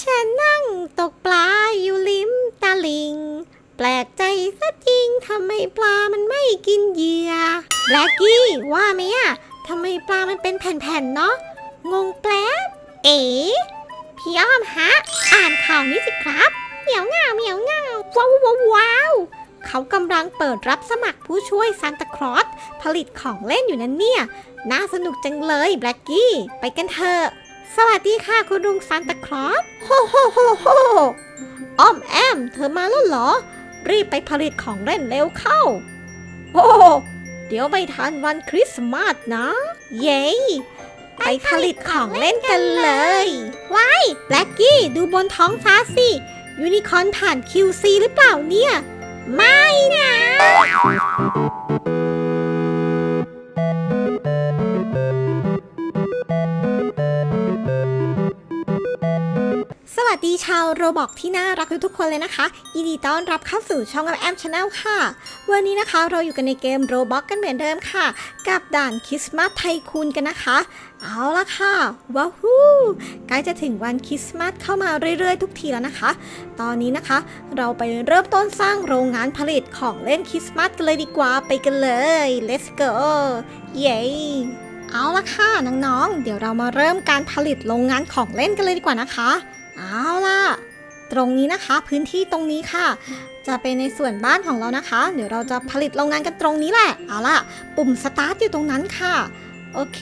ฉันนั่งตกปลาอยู่ริมตาลิง แปลกใจซะจริงทำไมปลามันไม่กินเหยื่อแบล็กกี้ว่าไหมอะทำไมปลามันเป็นแผ่นๆเนาะงงแปลบเอ๋พี่อ้อมฮะ อ่านข่าวนี้สิครับเหมียวง่าเหมียวง่าว้าวว้าววาวเขากำลังเปิดรับสมัครผู้ช่วยซานตาคลอสผลิตของเล่นอยู่นั้นเนี่ย น่าสนุกจังเลยแบล็กกี้ ไปกันเถอะ สวัสดีค่ะคุณลุงซานตาคลอสโฮโฮโฮโฮอ้อมแอม เธอมาแล้วเหรอ รีบไปผลิตของเล่นเร็วเข้า โอ้เดี๋ยวไม่ทันวันคริสต์มาสนะ เย้ไปผลิตของเล่นกันเลยว้ายแบล็กกี้ดูบนท้องฟ้าสิ ยูนิคอร์นผ่าน QC หรือเปล่าเนี่ย ไม่นะ วัสดีชาวโรบอกที่น่ารักทุกคนเลยนะคะยินดีต้อนรับเข้าสู่ช่องแอมชาแนลค่ะ วันนี้นะคะเราอยู่กันในเกมโรบอกกันเหมือนเดิมค่ะ กับด่านคริสต์มาสไทคูนกันนะคะ เอาละค่ะว้าวฮู้ใกล้จะถึงวันคริสต์มาสเข้ามาเรื่อยๆ ทุกทีแล้วนะคะ ตอนนี้นะคะ เราไปเริ่มต้นสร้างโรงงานผลิตของเล่นคริสต์มาสกันเลยดีกว่าไปกันเลย let's go เย้ เอาละค่ะน้องๆ เดี๋ยวเรามาเริ่มการผลิตโรงงานของเล่นกันเลยดีกว่านะคะ เอาล่ะ ตรงนี้นะคะพื้นที่ตรงนี้ค่ะ จะเป็นในส่วนบ้านของเรานะคะ เดี๋ยวเราจะผลิตโรงงานกันตรงนี้แหละ เอาล่ะ ปุ่มสตาร์ทอยู่ตรงนั้นค่ะ โอเค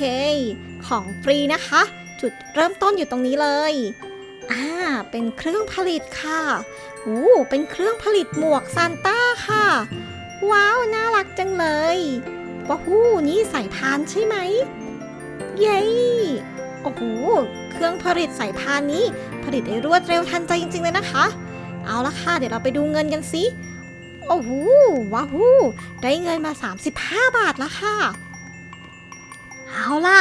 ของฟรีนะคะ จุดเริ่มต้นอยู่ตรงนี้เลยอ่าเป็นเครื่องผลิตค่ะโอ้เป็นเครื่องผลิตหมวกซานต้าค่ะ ว้าว น่ารักจังเลยว้าหูนี่ใส่พานใช่ไหม เย้ โอ้โห เครื่องผลิตสายพานนี้ ผลิตได้รวดเร็วทันใจจริง ๆ เลยนะคะ เอาละค่ะ เดี๋ยวเราไปดูเงินกันสิโอ้โหว้าวหูได้เงินมา 35 บาทแล้วค่ะ เอาละ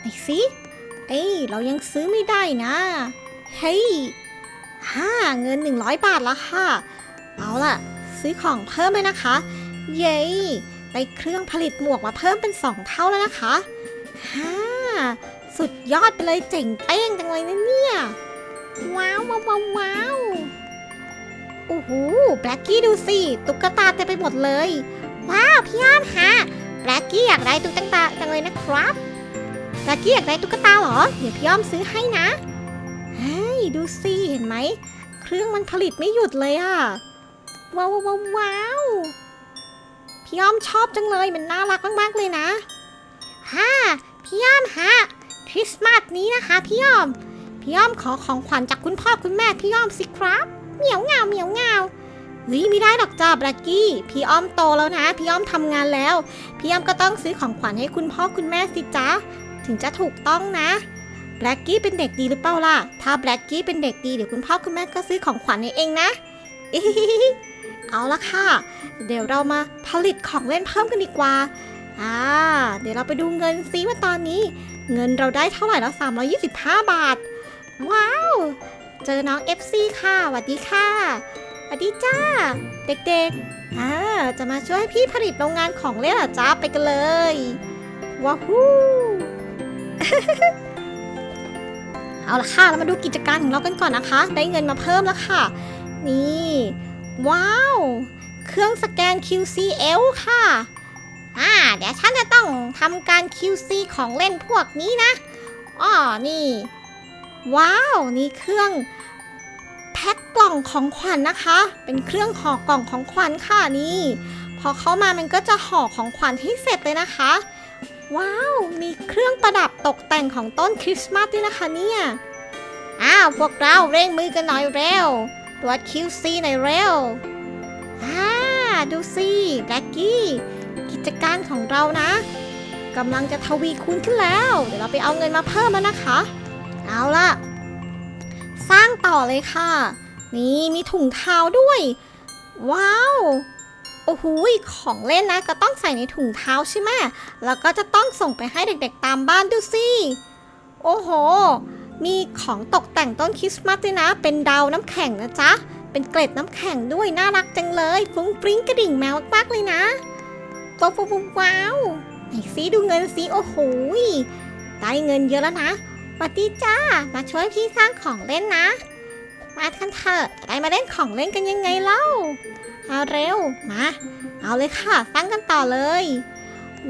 ไหนสิเอ้ยเรายังซื้อไม่ได้นะ เฮ้ยฮ่าเงิน 100 บาทแล้วค่ะ เอาล่ะ ซื้อของเพิ่มเลยนะคะ เย้ได้เครื่องผลิตหมวกมาเพิ่มเป็น 2 เท่าแล้วนะคะฮ่าสุดยอดไปเลยเจ๋งเป้งจังเลยนะเนี่ย ว้าวว้าวว้าวโอ้โหแบล็กกี้ดูสิ ตุ๊กตาเต็มไปหมดเลย ว้าว พี่อ้อมฮะแบล็กกี้อยากได้ตุ๊กตาจังเลยนะครับแบล็กกี้อยากได้ตุ๊กตาเหรอ เดี๋ยวพี่อ้อมซื้อให้นะ เฮ้ย ดูสิ เห็นไหม เครื่องมันผลิตไม่หยุดเลยอะว้าวว้าวว้าวว้าวพี่อ้อมชอบจังเลย มันน่ารักมากๆเลยนะฮ่าพี่อ้อมฮะคริสต์มาสนี้นะคะพี่อ้อม พี่อ้อมขอของขวัญจากคุณพ่อคุณแม่พี่อ้อมสิครับเหมียวเงาเหมียวเงาเฮ้ยไม่ได้หรอกจ้าแบล็กกี้ พี่อ้อมโตแล้วนะ พี่อ้อมทำงานแล้ว พี่อ้อมก็ต้องซื้อของขวัญให้คุณพ่อคุณแม่สิจ๊ะถึงจะถูกต้องนะแบล็กกี้เป็นเด็กดีหรือเปล่าล่ะ ถ้าแบล็กกี้เป็นเด็กดีเดี๋ยวคุณพ่อคุณแม่ก็ซื้อของขวัญให้เองนะอิฮิฮิเอาละค่ะ เดี๋ยวเรามาผลิตของเล่นเพิ่มกันดีกว่า อ่า เดี๋ยวเราไปดูเงินซิว่าตอนนี้ เงินเราได้เท่าไหร่แล้ว325 บาท ว้าว เจอน้อง FC ค่ะสวัสดีค่ะสวัสดีจ้า เด็กๆอ่าจะมาช่วยพี่ผลิตโรงงานของเล่นเหรอจ้าไปกันเลยว้าวเอาละค่ะเรามาดูกิจการของเรากันก่อนนะคะ ได้เงินมาเพิ่มแล้วค่ะ นี่ ว้าว เครื่องสแกน QCL ค่ะ อ่า เดี๋ยวฉันจะต้องทำการ QC ของเล่นพวกนี้นะอ๋อนี่ ว้าว นี่เครื่องแพ็คกล่องของขวัญนนะคะ เป็นเครื่องห่อกล่องของขวัญค่ะนี่ พอเข้ามามันก็จะห่อของขวัญให้เสร็จเลยนะคะ ว้าว มีเครื่องประดับตกแต่งของต้นคริสต์มาสด้วยนะคะเนี่ย อ้าว พวกเราเร่งมือกันหน่อยเร็วตรวจ QC หน่อยเร็วอ่าดูสิแบ็กกี้ กิจการของเรานะกำลังจะทวีคูณขึ้นแล้ว เดี๋ยวเราไปเอาเงินมาเพิ่มแล้วนะคะ เอาล่ะ สร้างต่อเลยค่ะ นี่มีถุงเท้าด้วย ว้าว โอ้โหของเล่นนะ ก็ต้องใส่ในถุงเท้าใช่ไหมแล้วก็จะต้องส่งไปให้เด็กๆตามบ้านดูสิโอ้โห มีของตกแต่งต้นคริสต์มาสด้วยนะ เป็นดาวน้ำแข็งนะจ๊ะ เป็นเกล็ดน้ำแข็งด้วย น่ารักจังเลย ฟุ้งฟริ้งกระดิ่งแมวมากๆเลยนะว้าวว้าวว้าวไหนซิดูเงินซิโอ้โหยได้เงินเยอะแล้วนะ วัสดีจ้า มาช่วยพี่สร้างของเล่นนะ มากันเถอะได้มาเล่นของเล่นกันยังไงเล่า เอาเร็ว มา เอาเลยค่ะ สร้างกันต่อเลย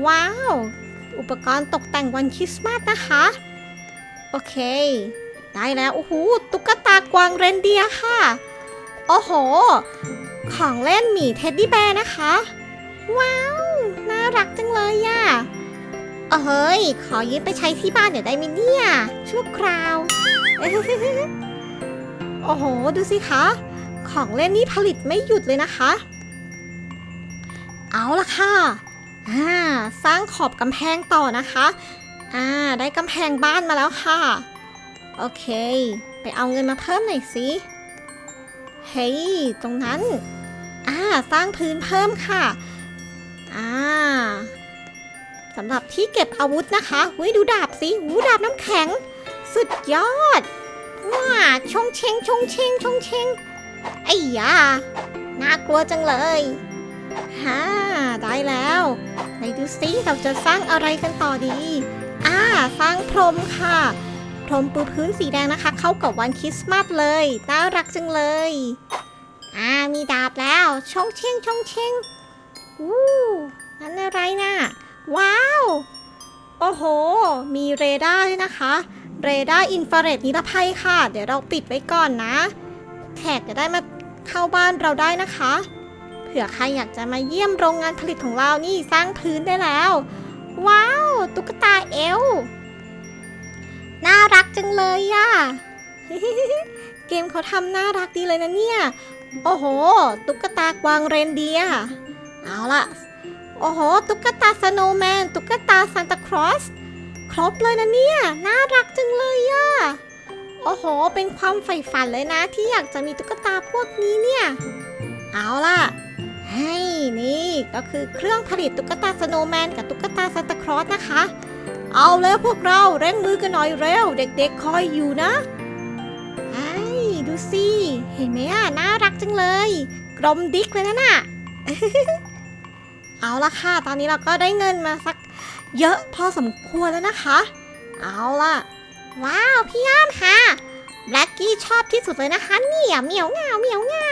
ว้าว อุปกรณ์ตกแต่งวันคริสต์มาสนะคะ โอเค ได้แล้ว โอ้โห ตุ๊กตากวางเรนเดียร์ค่ะ โอ้โห ของเล่นหมีเท็ดดี้แบร์นะคะ ว้าว น่ารักจังเลยอะเออ เฮ้ย ขอยืมไปใช้ที่บ้านเดี๋ยวได้ไหมเนี่ยชั่วคราว โอ้โห ดูสิคะ ของเล่นนี่ผลิตไม่หยุดเลยนะคะ เอาละค่ะอ่าสร้างขอบกำแพงต่อนะคะอ่าได้กำแพงบ้านมาแล้วค่ะ โอเค ไปเอาเงินมาเพิ่มหน่อยสิ เฮ้ย ตรงนั้นอ่าสร้างพื้นเพิ่มค่ะอ่า สำหรับที่เก็บอาวุธนะคะอุ้ยดูดาบสิหูดาบน้ำแข็ง สุดยอด ว้าชงเชงชงเชงชงเชงไอ้ยาน่ากลัวจังเลยฮ่าได้แล้วไหนดูสิเราจะสร้างอะไรกันต่อดีอ่าสร้างพรมค่ะพรมปูพื้นสีแดงนะคะ เข้ากับวันคริสต์มาสเลยน่ารักจังเลยอ่ามีดาบแล้วชงเชงชงเชงอู้นั่นอะไรนะ่ะ ว้าว โอ้โห มีเรดาร์ด้วยนะคะ เรดาร์อินฟราเรดนิรภัยค่ะ เดี๋ยวเราปิดไว้ก่อนนะ แขกจะได้มาเข้าบ้านเราได้นะคะ เผื่อใครอยากจะมาเยี่ยมโรงงานผลิตของเรานี่สร้างพื้นได้แล้ว ว้าว ตุ๊กตาเอล น่ารักจังเลยอะเกมเขาทำน่ารักดีเลยนะเนี่ย โอ้โห ตุ๊กตากวางเรนเดีย เอาล่ะ โอ้โห ตุ๊กตาสโนว์แมน ตุ๊กตาซานตาครอส ครบเลยนะเนี่ย น่ารักจังเลยอะโอ้โห เป็นความใฝ่ฝันเลยนะ ที่อยากจะมีตุ๊กตาพวกนี้เนี่ย เอาล่ะ ให้นี่ก็คือเครื่องผลิตตุ๊กตาสโนว์แมนกับตุ๊กตาซานตาครอสนะคะ เอาแล้วพวกเราเร่งมือกันหน่อยเร็ว เด็กๆคอยอยู่นะไอ้ดูสิ เห็นไหมอะน่ารักจังเลย กลมดิ๊กเลยนะน่ะ เอาละค่ะ ตอนนี้เราก็ได้เงินมาสักเยอะพอสมควรแล้วนะคะ เอาล่ะว้าวพี่อ้ามค่ะแบล็กกี้ชอบที่สุดเลยนะคะเนี่ยเหมียวเงาเหมียวเงา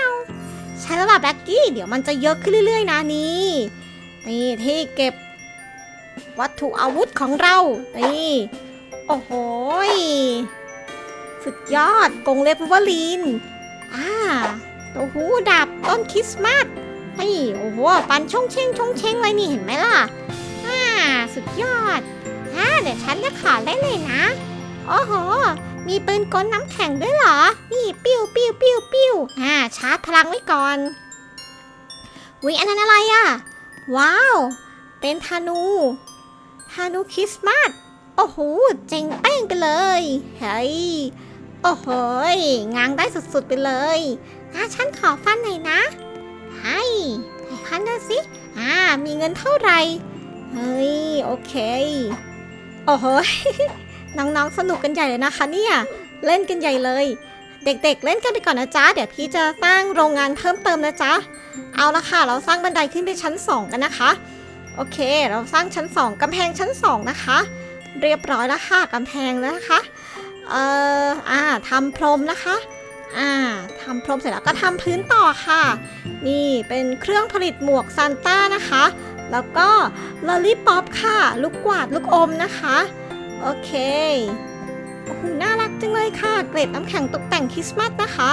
ใช่แล้วล่ะแบล็กกี้เดี๋ยวมันจะเยอะขึ้นเรื่อย ๆ นะนี่นี่ที่เก็บวัตถุอาวุธของเรา นี่ โอ้โหสุดยอดกงเล็บวูล์ฟเวอรีนอ่าตัวหูดาบต้นคริสต์มาส นี่โอ้โหฟันชงเชงชงเชงเลยนี่เห็นไหมล่ะอ่าสุดยอดอ่าเดี๋ยวฉันจะขอได้เลยนะโอ้โห มีปืนกลน้ำแข็งด้วยเหรอ นี่ปิ้วปิ้วปิ้วปิ้วอ่าชาร์จพลังไว้ก่อนวิอันนั้นอะไรอะ ว้าว เป็นธนูฮานุคริสต์มาสโอ้โห เจ๋งแป้งไปเลย เฮ้ย โอ้โหงางได้สุดๆไปเลยอะฉันขอฟันหน่อยนะ ให้ให้ฟันดูสิ อ่า มีเงินเท่าไหร่ เฮ้ย โอเค โอ้โห น้องๆ สนุกกันใหญ่เลยนะคะเนี่ย เล่นกันใหญ่เลย เด็กๆเล่นกันไปก่อนนะจ๊ะ เดี๋ยวพี่จะสร้างโรงงานเพิ่มเติมนะจ๊ะ เอาละค่ะ เราสร้างบันไดขึ้นไปชั้น 2 กันนะคะ โอเค เราสร้างชั้น 2กำแพงชั้น 2 นะคะ เรียบร้อยแล้วค่ะกำแพงนะคะ เอ่อ อ่าทำพรมนะคะ อ่าทำพรมเสร็จแล้วก็ทำพื้นต่อค่ะ นี่เป็นเครื่องผลิตหมวกซานต้านะคะ แล้วก็ลอลลี่ป๊อปค่ะ ลูกกวาดลูกอมนะคะ โอเคโอ้โหน่ารักจังเลยค่ะ เกรดน้ำแข็งตกแต่งคริสต์มาสนะคะ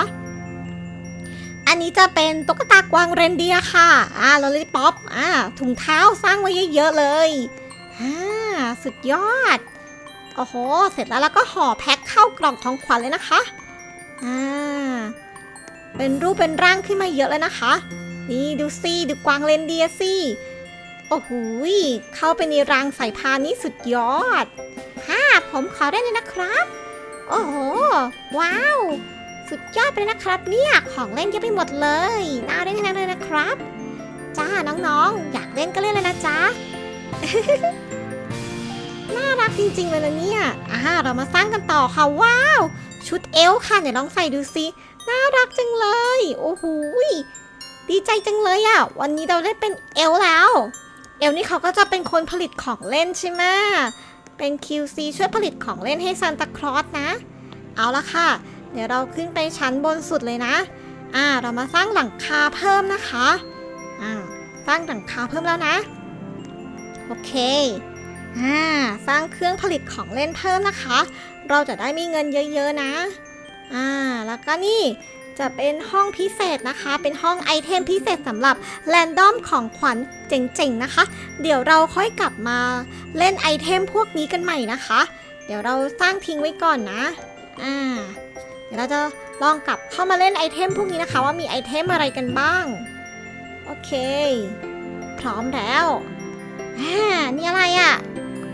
อันนี้จะเป็นตุ๊กตากวางเรนเดียร์ค่ะ อ่าลอลลี่ป๊อป อ่า ถุงเท้าสร้างไว้เยอะๆเลย อ่า สุดยอด โอ้โห เสร็จแล้วเราก็ห่อแพ็คเข้ากล่องของขวัญเลยนะคะ อ่า เป็นรูปเป็นร่างขึ้นมาเยอะเลยนะคะ นี่ดูสิดูกวางเรนเดียร์สิโอ้โหเข้าไปในรังสายพานนี้สุดยอดฮ่าผมขอได้เลยนะครับ โอ้โห ว้าว สุดยอดไปเลยนะครับเนี่ย ของเล่นเยอะไปหมดเลย น่าเล่นทั้งนั้นเลยนะครับ จ้า น้องๆ อยากเล่นก็เล่นเลยนะจ๊ะน่ารักจริงๆเลยนะเนี่ย อ่า เรามาสร้างกันต่อค่ะ ว้าว ชุดเอลค่ะเดี๋ยวลองใส่ดูสิน่ารักจังเลย โอ้โหดีใจจังเลยอะ่ะ วันนี้เราได้เป็นเอลแล้ว เอลนี่เขาก็จะเป็นคนผลิตของเล่นใช่ไหมเป็น QC ช่วยผลิตของเล่นให้ซานตาคลอสนะ เอาละค่ะ เดี๋ยวเราขึ้นไปชั้นบนสุดเลยนะ อ่า เรามาสร้างหลังคาเพิ่มนะคะ อ่า สร้างหลังคาเพิ่มแล้วนะ โอเค อ่า สร้างเครื่องผลิตของเล่นเพิ่มนะคะ เราจะได้มีเงินเยอะๆนะ อ่า แล้วก็นี่จะเป็นห้องพิเศษนะคะ เป็นห้องไอเทมพิเศษสำหรับแรนดอมของขวัญเจ๋งๆนะคะ เดี๋ยวเราค่อยกลับมาเล่นไอเทมพวกนี้กันใหม่นะคะ เดี๋ยวเราสร้างทิ้งไว้ก่อนนะ อ่า เดี๋ยวเราจะลองกลับเข้ามาเล่นไอเทมพวกนี้นะคะ ว่ามีไอเทมอะไรกันบ้าง โอเค พร้อมแล้วอ่านี่อะไรอะ่ะ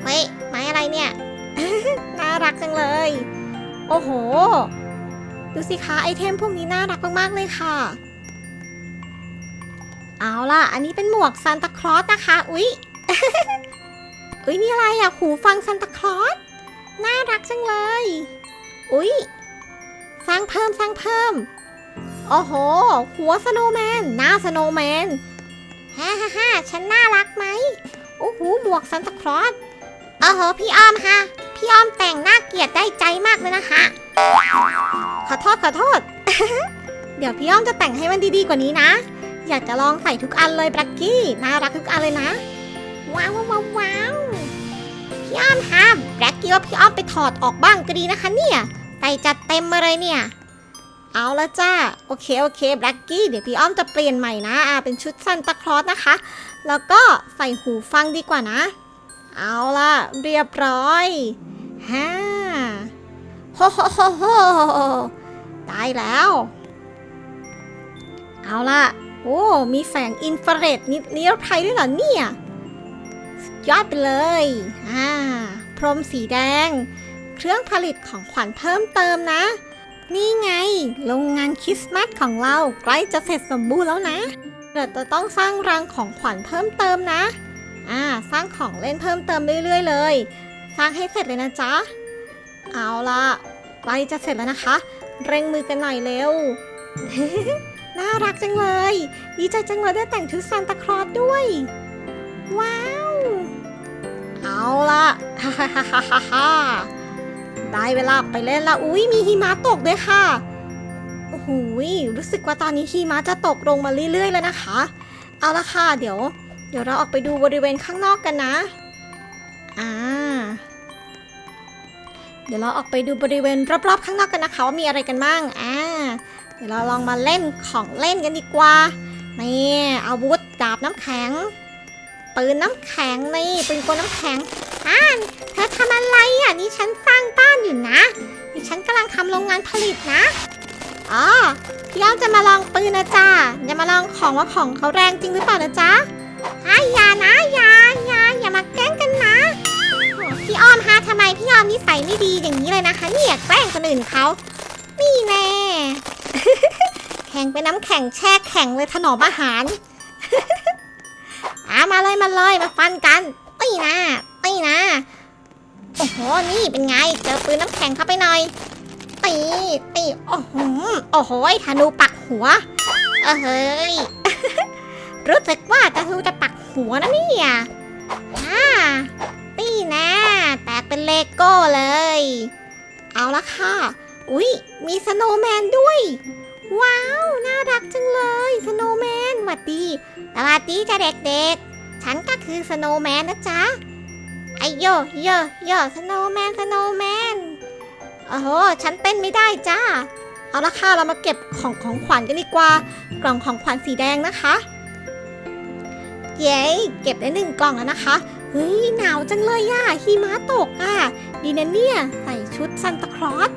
เฮ้ยไม้อะไรเนี่ยารักจังเลย โอ้โห ดูสิคะไอเทมพวกนี้น่ารักมากๆเลยค่ะ เอาล่ะ อันนี้เป็นหมวกซานตาคลอสนะคะ อุ๊ย อุ๊ย นี่อะไรอะหูฟังซานตาคลอส น่ารักจังเลย อุ๊ย สร้างเพิ่มสร้างเพิ่ม โอ้โห หัวสโนว์แมน หน้าสโนว์แมนฮ่าฮ่าฮ่าฉันน่ารักไหมโอ้โห หมวกซานตาคลอสโอ้โห พี่อ้อมฮะ พี่อ้อมแต่งหน่าเกลียดได้ใจมากเลยนะคะขอโทษขอโทษ เดี๋ยวพี่อ้อมจะแต่งให้มันดีๆกว่านี้นะ อยากจะลองใส่ทุกอันเลยบรักกี้น่ารักทุกอันเลยนะ ว้าวว้าวว้าวพี่อ้อมคะแบล็กกี้ว่าพี่อ้อมไปถอดออกบ้างก็ดีนะคะเนี่ยใส่จัดเต็มมาเลยเนี่ย เอาละจ้าโอเคโอเคแบล็กกี้เดี๋ยวพี่อ้อมจะเปลี่ยนใหม่นะอ่าเป็นชุดซันตาคลอสนะคะ แล้วก็ใส่หูฟังดีกว่านะ เอาละเรียบร้อยฮ่าโฮโฮโฮโฮได้แล้ว เอาล่ะ โอ้ มีแสงอินฟราเรดนิดเลียวไทยด้วยเหรอเนี่ยยอดไปเลยอ่าพรมสีแดง เครื่องผลิตของขวัญเพิ่มเติมนะ นี่ไง โรงงานคริสต์มาสของเราใกล้จะเสร็จสมบูรณ์แล้วนะเดี๋ยวจะต้องสร้างรังของขวัญเพิ่มเติมนะ อ่าสร้างของเล่นเพิ่มเติมเรื่อย ๆ เลย สร้างให้เสร็จเลยนะจ๊ะ เอาละใกล้จะเสร็จแล้วนะคะ เร่งมือกันหน่อยเร็ว น่ารักจังเลย ดีใจจังเลยได้แต่งชุดซานตาคลอสด้วย ว้าว เอาละได้เวลาไปเล่นละอุ้ยมีหิมะตกด้วยค่ะโอ้โหยรู้สึกว่าตอนนี้หิมะจะตกลงมาเรื่อยๆแล้วนะคะ เอาละค่ะ เดี๋ยว เดี๋ยวเราออกไปดูบริเวณข้างนอกกันนะ อ่า เดี๋ยวเราออกไปดูบริเวณรอบๆข้างนอกกันนะคะว่ามีอะไรกันบ้าง อ่า เดี๋ยวเราลองมาเล่นของเล่นกันดีกว่า นี่อาวุธดาบน้ำแข็ง ปืนน้ำแข็งนี่ปืนกลน้ำแข็ง อ่านเธอทำอะไรอะนี่ฉันสร้างบ้านอยู่นะนี่ฉันกำลังทำโรงงานผลิตนะ อ๋อพี่อ้อมจะมาลองปืนนะจ๊ะอย่ามาลองของว่าของเขาแรงจริงหรือเปล่านะจ๊ะ อะอย่านะอย่าอย่าอย่ามาแกล้งกันนะโอ้พี่อ้อมฮะทำไมพี่อ้อมนิสัยไม่ดีอย่างนี้เลยนะคะเนี่ยแกล้งคนอื่นเขานี่แน่ แข่งเป็นน้ำแข็งแช่แข็งเลยถนอมอาหาร อามาเลยมาเลยมาฟันกันตีนะตีนะโอ้โหนี่เป็นไงเจอปืนน้ำแข็งเข้าไปหน่อยตีตีโอ้โหโอ้โหธนูปักหัวเออเฮ้ย รู้สึกว่าธนูจะปักหัวนะเนี่ยอ่าตีนะ แตกเป็นเลโก้เลย เอาละค่ะ อุ๊ย มีสโนว์แมนด้วย ว้าว น่ารักจังเลย สโนว์แมนสวัสดีสวัสดีจ้าเด็กๆ ฉันก็คือสโนว์แมนนะจ๊ะไอโยโยโยสโนว์แมนสโนว์แมนโอ้โห ฉันเต้นไม่ได้จ้า เอาละค่ะ เรามาเก็บของของขวัญกันดีกว่า กล่องของขวัญสีแดงนะคะ เย้เก็บได้หนึ่งกล่องแล้วนะคะเฮ้ยหนาวจังเลยอะหิมะตกอะดีนะเนี่ยใส่ชุดซันตาคลอส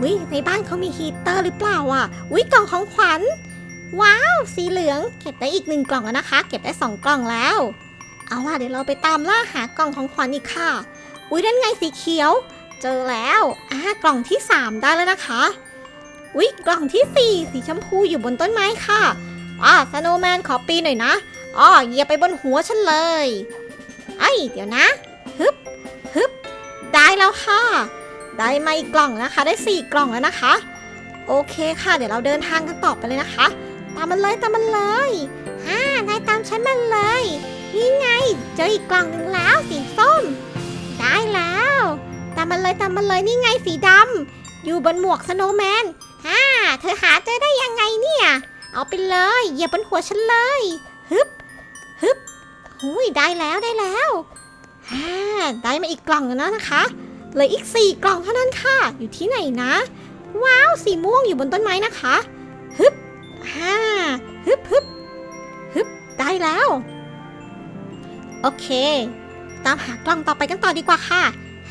อุ้ยในบ้านเขามีฮีเตอร์หรือเปล่าอะอุ้ยกล่องของขวัญ ว้าว สีเหลือง เก็บได้อีกหนึ่งกล่องแล้วนะคะ เก็บได้สองกล่องแล้ว เอาล่ะเดี๋ยวเราไปตามล่าหากล่องของขวัญอีกค่ะ อุ้ยนั่นไงสีเขียว เจอแล้วอ่ากล่องที่สามได้แล้วนะคะ อุ้ยกล่องที่สี่สีชมพูอยู่บนต้นไม้ค่ะอ่าสโนว์แมนขอปีหน่อยนะ อ๋อเหยียบไปบนหัวฉันเลยไอ้เดี๋ยวนะฮึบฮึบได้แล้วค่ะ ได้มาอีกกล่องนะคะ ได้สี่กล่องแล้วนะคะ โอเคค่ะ เดี๋ยวเราเดินทางกันต่อไปเลยนะคะ ตามมันเลยตามมันเลยฮ่านายตามฉันมันเลย นี่ไง เจออีกกล่องหนึ่งแล้วสีส้ม ได้แล้ว ตามมันเลยตามมันเลยนี่ไงสีดำอยู่บนหมวกสโนว์แมนฮ่าเธอหาเจอได้ยังไงเนี่ย เอาไปเลย เหยียบบนหัวฉันเลยฮึบ ฮึบหุยได้แล้วได้แล้วฮ่าได้มาอีกกล่องแล้วนะคะเหลืออีกสี่กล่องเท่านั้นค่ะ อยู่ที่ไหนนะ ว้าวสีม่วงอยู่บนต้นไม้นะคะฮึบฮ่าฮึบฮึบฮึบได้แล้ว โอเค ตามหากล่องต่อไปกันต่อดีกว่าค่ะ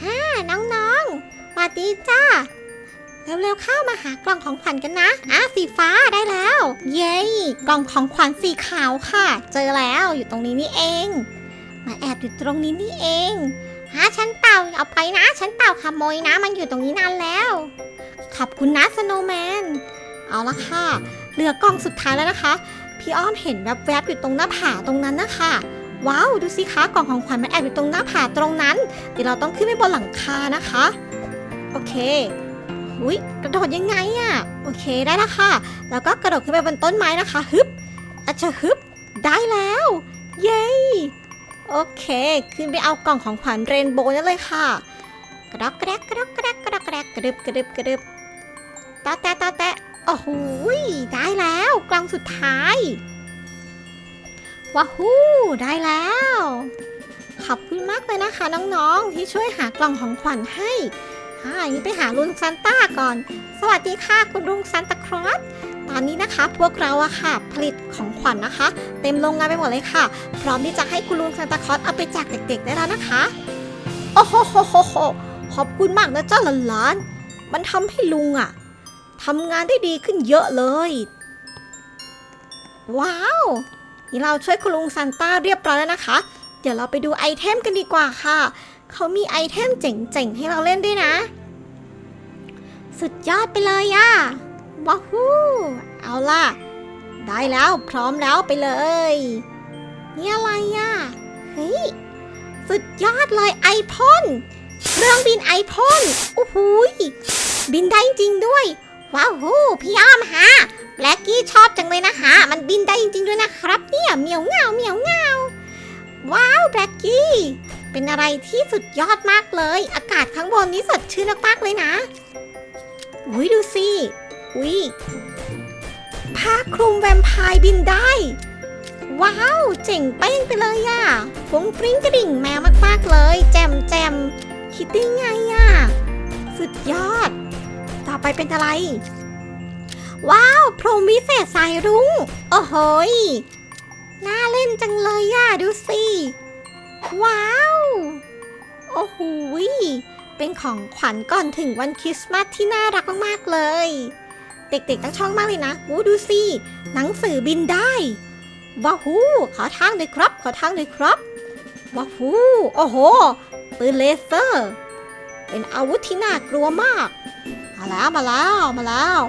ฮ่าน้องๆสวัสดีจ้า เร็วๆเข้ามาหากล่องของขวัญกันนะอะสีฟ้าได้แล้ว เย้กล่องของขวัญสีขาวค่ะ เจอแล้วอยู่ตรงนี้นี่เอง มาแอบอยู่ตรงนี้นี่เองฮะฉันเปล่าเอาไปนะฉันเปล่าขโมยนะ มันอยู่ตรงนี้นานแล้ว ขอบคุณนะสโนว์แมนเอาละค่ะเหลือกล่องสุดท้ายแล้วนะคะ พี่อ้อมเห็นแวบๆอยู่ตรงหน้าผาตรงนั้นนะคะว้าวดูสิคะกล่องของขวัญมันแอบอยู่ตรงหน้าผาตรงนั้น เดี๋ยวเราต้องขึ้นไปบนหลังคานะคะ โอเค หุยกระโดดยังไงอะโอเคได้แล้วค่ะ แล้วก็กระโดดขึ้นไปบนต้นไม้นะคะ ฮึบอาจจะฮึบ ได้แล้ว เย้ โอเค ขึ้นไปเอากล่องของขวัญเรนโบว์นั่นเลยค่ะ กระดอกกระแดกกระดอกกระแดกกระดอกกระแดกกระดึบกระดึบกระดึบตาแตะตาแตะโอ้โหยได้แล้วกล่องสุดท้ายว้าฮู้ได้แล้ว ขอบคุณมากเลยนะคะน้องๆที่ช่วยหากล่องของขวัญให้ อ่านี้ไปหาลุงซานต้าก่อน สวัสดีค่ะคุณลุงซานตาครอสตอนนี้นะคะพวกเราอะค่ะ ผลิตของขวัญนะคะ เต็มโรงงานไปหมดเลยค่ะ พร้อมที่จะให้คุณลุงซานตาคลอสเอาไปแจกเด็กๆ ได้แล้วนะคะ โอ้โหโหโหโหขอบคุณมากนะเจ้าหลานมันทำให้ลุงอะทำงานได้ดีขึ้นเยอะเลย ว้าวนี่เราช่วยคุณลุงซานต้าเรียบร้อยแล้วนะคะ เดี๋ยวเราไปดูไอเทมกันดีกว่าค่ะ เขามีไอเทมเจ๋งๆ ให้เราเล่นด้วยนะ สุดยอดไปเลยอะว้าวฮู้เอาล่ะ ได้แล้วพร้อมแล้วไปเลย นี่อะไรอะเฮ้ย สุดยอดเลยไอพ่นเครื่องบินไอพ่นโอ้โหบินได้จริงด้วย ว้าวฮู้พี่อ้อมฮะแบล็กกี้ชอบจังเลยนะคะมันบินได้จริงๆด้วยนะครับเนี่ยเหมียวเงาเหมียวเงาว้าวแบล็กกี้ เป็นอะไรที่สุดยอดมากเลย อากาศข้างบนนี้สดชื่นมากๆเลยนะ อุ้ยดูสิ อุ้ยผ้าคลุมแวมไพร์บินได้ ว้าว เจ๋งเป้งไปเลยอะฟุ้งฟริ้งกระดิ่งแมวมากๆเลย แจมแจมคิดได้ไงอะสุดยอด ต่อไปเป็นอะไร ว้าวพรหมวิเศษสายรุ้ง โอ้โหยน่าเล่นจังเลยอะ ดูสิ ว้าว โอ้โหเป็นของขวัญก่อนถึงวันคริสต์มาสที่น่ารักมากๆเลย เด็กๆตั้งช่องมากเลยนะวูดูสิหนังสือบินได้ว้าวูขอทางเลยครับ ขอทางเลยครับว้าวูโอ้โหปืนเลเซอร์ เป็นอาวุธที่น่ากลัวมาก มาแล้วมาแล้วมาแล้ว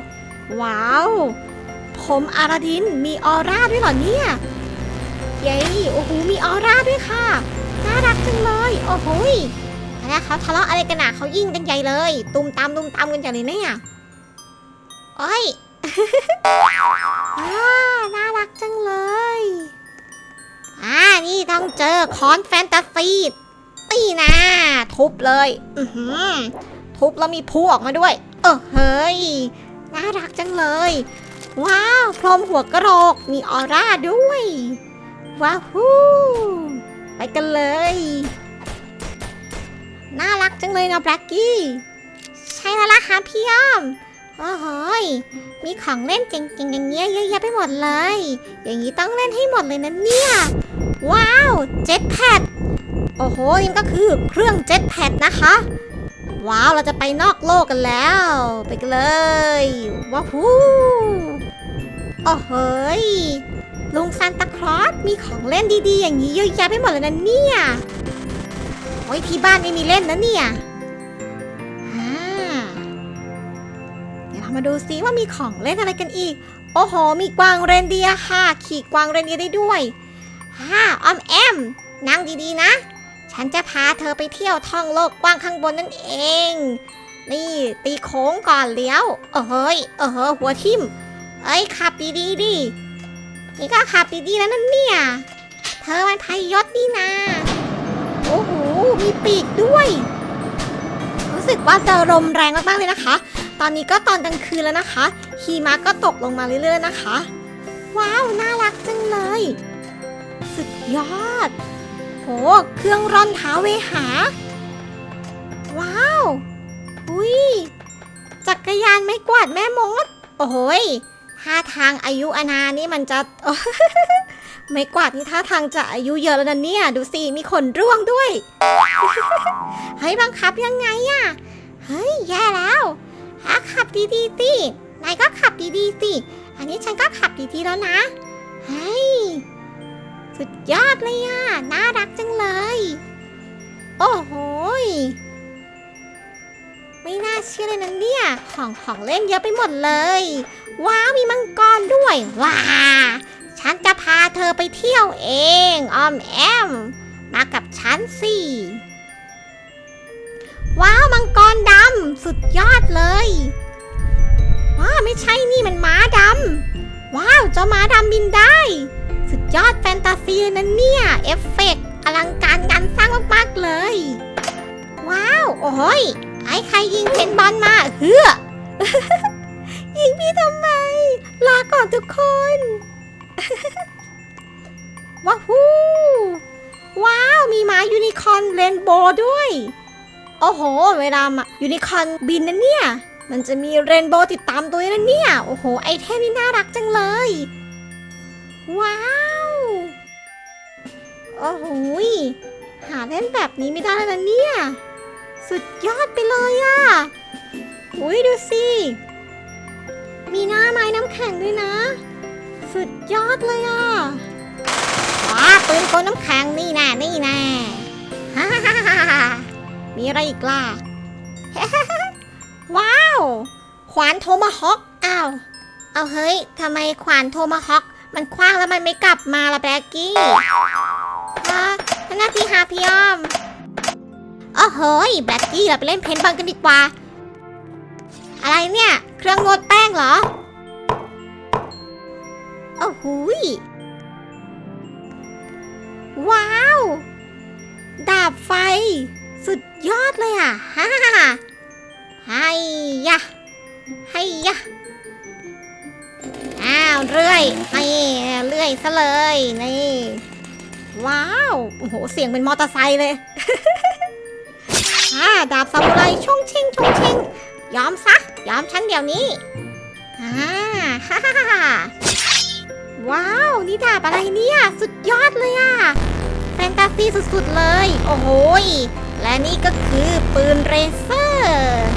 ว้าว ผมอาราดินมีออร่าด้วยเหรอเนี่ย เย้โอ้โหมีออร่าด้วยค่ะ น่ารักจังเลย โอ้โหยแล้วเขาทะเลาะอะไรกันนะเขายิ่งกันใหญ่เลย ตุมตามตุมตามกันใหญ่เลยเนี่ยโอ้ยอ่าน่ารักจังเลยอ่านี่ต้องเจอคอนแฟนตาซีตีนะทุบเลย อือหือทุบแล้วมีพูออกมาด้วย เออเฮ้ย น่ารักจังเลย ว้าว พรมหัวกระโหลก มีออร่าด้วย ว้าวฮู้ ไปกันเลย น่ารักจังเลยนะแบล็กกี้ ใช่แล้วล่ะค่ะพี่อ้อม โอ้โหยมีของเล่นเจ๋งๆอย่างเงี้ยเยอะแยะไปหมดเลย อย่างนี้ต้องเล่นให้หมดเลยนะเนี่ย ว้าว เจ็ตแพด โอ้โหนี่ก็คือเครื่องเจ็ตแพดนะคะ ว้าว เราจะไปนอกโลกกันแล้ว ไปกันเลย ว้าวโอ้โหย ลุงซานตาคลอสมีของเล่นดีๆ อย่างนี้เยอะแยะไปหมดเลยนะเนี่ยโอ้ยที่บ้านไม่มีเล่นนะเนี่ยอ่าเดี๋ยวเรามาดูซิว่ามีของเล่นอะไรกันอีก โอ้โห มีกวางเรนเดียค่ะ ขี่กวางเรนเดียได้ด้วยฮ่าออมแอม นั่งดีๆนะ ฉันจะพาเธอไปเที่ยวท่องโลกกว้างข้างบนนั่นเอง นี่ตีโค้งก่อนเลี้ยว เออเฮ้ยเออเฮ้ยหัวทิ่มเอ้ยขับดีๆดิ นี่ก็ขับดีๆแล้วนั่นเนี่ย เธอมันพยศนี่นาโอ้โห มีปีกด้วย รู้สึกว่าจะลมแรงมากๆเลยนะคะ ตอนนี้ก็ตอนกลางคืนแล้วนะคะหิมะก็ตกลงมาเรื่อยๆนะคะ ว้าว น่ารักจังเลย สุดยอด โห เครื่องร่อนเท้าเวหา ว้าว อุ้ยจักรยานไม่กวาดแม่มด โอ้ย ท่าทางอายุอานานี่มันจะไม่กวาดนี่ท่าทางจะอายุเยอะแล้วนะเนี่ย ดูสิ มีขนร่วงด้วย เฮ้ย บังคับยังไงอะ เฮ้ย แย่แล้วฮะขับดีๆสินายก็ขับดีๆสิ อันนี้ฉันก็ขับดีๆแล้วนะ เฮ้ย สุดยอดเลยอะน่ารักจังเลย โอ้โหยไม่น่าเชื่อเลยนะเนี่ย ของของเล่นเยอะไปหมดเลย ว้าวมีมังกรด้วยว้าฉันจะพาเธอไปเที่ยวเองออมแอม มากับฉันสิว้าวมังกรดำสุดยอดเลยว้าไม่ใช่นี่มันม้าดำว้าวเจ้าม้าดำบินได้ สุดยอดแฟนตาซีเลยนะเนี่ยเอฟเฟกต์อลังการงานสร้างมากๆเลย ว้าว โอ้ยไอ้ใครยิงเพนบอลมาเฮือ พี่ทำไม ลาก่อนทุกคนว้าวว้าว มีม้ายูนิคอนเรนโบว์ด้วย โอ้โห เวลามายูนิคอนบินนะเนี่ย มันจะมีเรนโบว์ติดตามตัวนะเนี่ย โอ้โห ไอเทมนี่น่ารักจังเลย ว้าว โอ้โห หาเล่นแบบนี้ไม่ได้แล้วนะเนี่ย สุดยอดไปเลยอะ อุ้ยดูสิ มีหน้าไม้น้ำแข็งด้วยนะ สุดยอดเลยอะว้าปืนกลน้ำแข็งนี่แน่นี่แน่ฮ่าฮ่าฮ่าฮ่ามีอะไรอีกล่ะ ว้าว ขวานโทมาฮอกอ้าวเอาเฮ้ยทำไมขวานโทมาฮอก มันคว้างแล้วมันไม่กลับมาละแบล็กกี้ฮะหน้าที่หาพี่อ้อมโอ้โหยแบล็กกี้เราไปเล่นเพนบอลกันดีกว่า อะไรเนี่ย เครื่องนวดแป้งเหรอ โอ้โหว้าว ดาบไฟ สุดยอดเลยอะฮ่าฮ่าฮ่าให้ยะให้ยะอ้าวเรื่อยนี่เรื่อยซะเลยนี่ ว้าว โอ้โห เสียงเป็นมอเตอร์ไซค์เลยอ่าดาบซามูไรชงชิงชงชิงยอมซะ ยอมฉันเดี๋ยวนี้ฮ่าฮ่าฮ่าว้าว นี่ดาบอะไรเนี่ย สุดยอดเลยอะแฟนตาซีสุดๆเลย โอ้โหและนี่ก็คือปืนเรเซอร์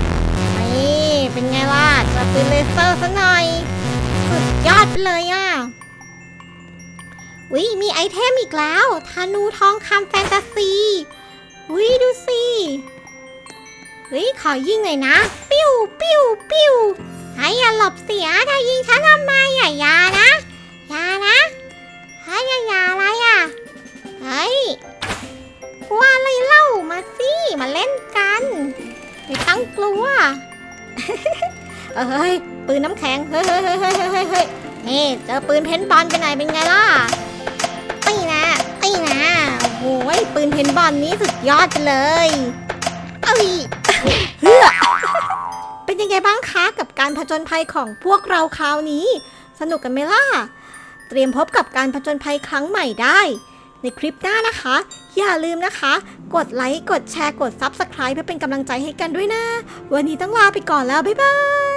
นี่เป็นไงล่ะจะปืนเลเซอร์ซะหน่อย สุดยอดไปเลยอะวิมีไอเทมอีกแล้วธนูทองคำแฟนตาซีวิดูสิ วิขอยิงหน่อยนะ ปิ้วปิ้วปิ้วให้อย่าหลบเสียถ้ายิงฉันทำไมอย่าอย่านะอย่านะเฮ้ยอย่าอย่าอะไรอะเฮ้ยกลัวอะไรเล่ามาสิมาเล่นกัน ไม่ต้องกลัวเอ้ยปืนน้ำแข็งเฮ้ยเฮ้ยเฮ้ยเฮ้ยเฮ้ยเฮ้ยเฮ้ยเจอปืนเพนบอลไปไหนเป็นไงล่ะตีนะตีนะโอ้โหยปืนเพนบอลนี้สุดยอดไปเลยเอ้ย เฮือเป็นยังไงบ้างคะกับการผจญภัยของพวกเราคราวนี้ สนุกกันไหมล่ะ เตรียมพบกับการผจญภัยครั้งใหม่ได้ ในคลิปหน้านะคะ อย่าลืมนะคะ กดไลค์ กดแชร์ กด Subscribe เพื่อเป็นกำลังใจให้กันด้วยนะ วันนี้ต้องลาไปก่อนแล้ว บ๊ายบาย